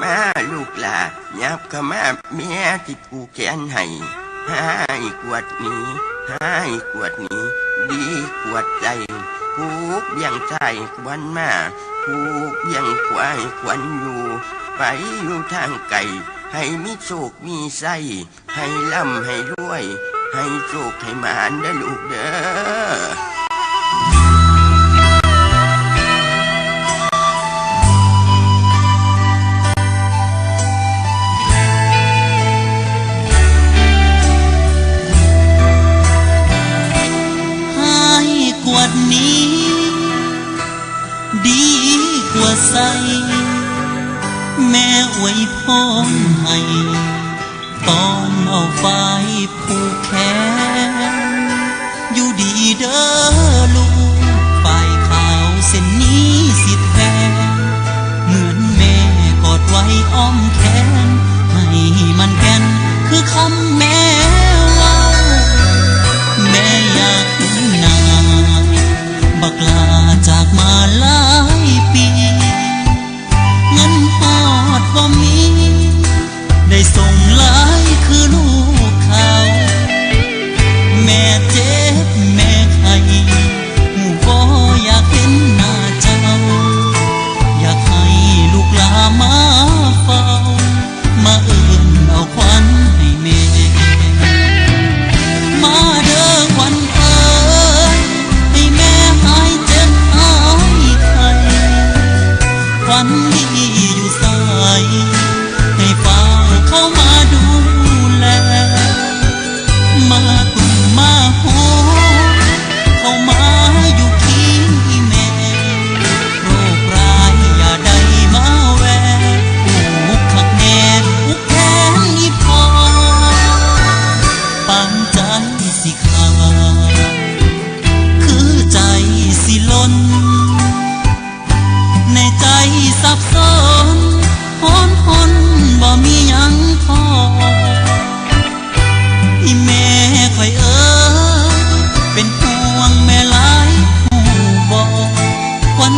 หลายับเข้ามาแม่ที่ผูแขนให้ให้กวดนี้ให้กวดนี้ ดีกวดใจผูกเบียงใจควันมาผูกเบียงควายควันอยู่ ไปอยู่ทางไก่ให้มีโชคมีไส้ให้ล่ำให้รวย ให้โชคให้มานเด้อลูกเด้อ แม่อวยพรให้ตอนเอาไฟผูกแขนอยู่ดีเด้อลูกฝ่ายขาวเส้นนี้สิแทนเหมือนแม่กอดไว้อ้อมแขนให้มันแก่นคือคำแม่ ควั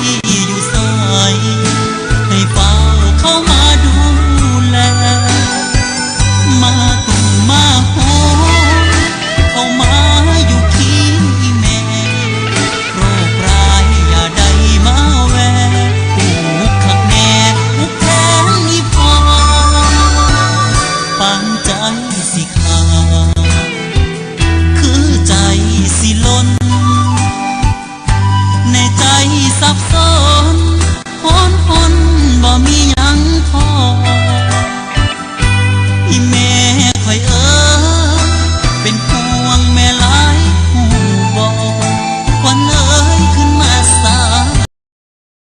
Nhìn